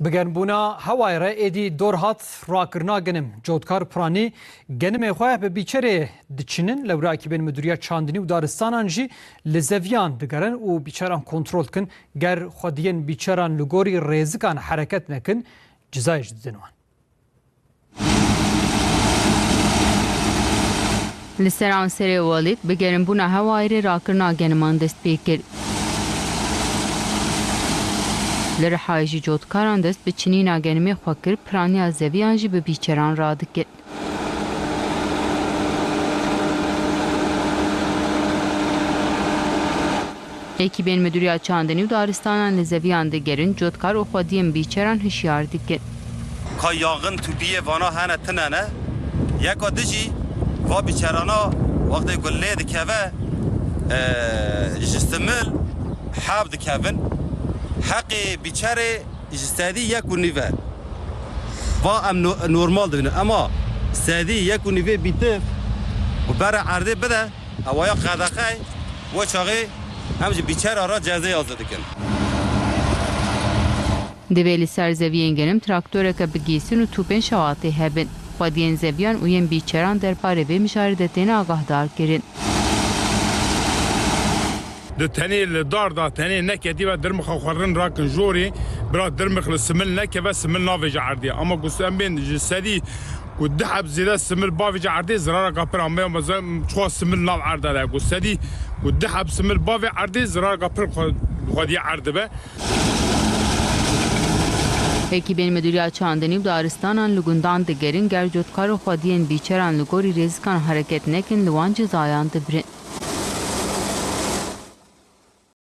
Bigenbûna hewayê re êdî dor hat rakirina genim cotkar piranî genimê xwe bi bîçerê diçinin lewra ekîbên Müdûriya Çandinî û daristanan jî li zeviyan digerin û bîçeran kontrol dikin ger xwediyên bîçeran li gorî rêzikan hereket nekin cizayê ji didin wan. Li seran serê Walid bi gerimbûna hewayê re rakirina geniman dest pê kir. Li Rihayê jî cotkaran dest bi çinîna genimê xwe kir piraniya zeviyan jî bi bîçeran radikir. Ekîbên Müdûriya Çandinî û daristanan li zeviyan digerin cotkar û xwediyên bîçeran hişyar dikir. ka yangın tüpiye vana hene tinene yeka dijî va biçerana wextê ku lê dikeve ji stimil hev dikevin sedî yek û nîve va em no- normal dibin ama sedî yek û nîvê bîtir û bere erdê bide hewaya qedeqey we çaxê em ji bîçera ra cezê yazı dikin Divê li ser zeviyên genim traktöreke bi gîsin û tûpên şewatê hebin. Xwediyên zeviyan û yên bîçeran derbarê vê mijaredetên agahdar kirin. Di tenê li dar da tenê neketî ve dirmixa xwerin rakin jorê bira dirmix li simil nekeve simil navê ji erdê ama ku em bên ji sedî ku diheb zêde simil bavê ji erdê zirara kapir me mezem çuwa simil nav erde de ku sedî ku diheb simil bavê erdê zirara kapir xwediye erdibe Ekîbên Müdûriya Çandinî û daristanan li gundan digerin ger cotkar û xwediyên bîçeran li gorî rêzikan hereket nekin li wan cezayan dibirin.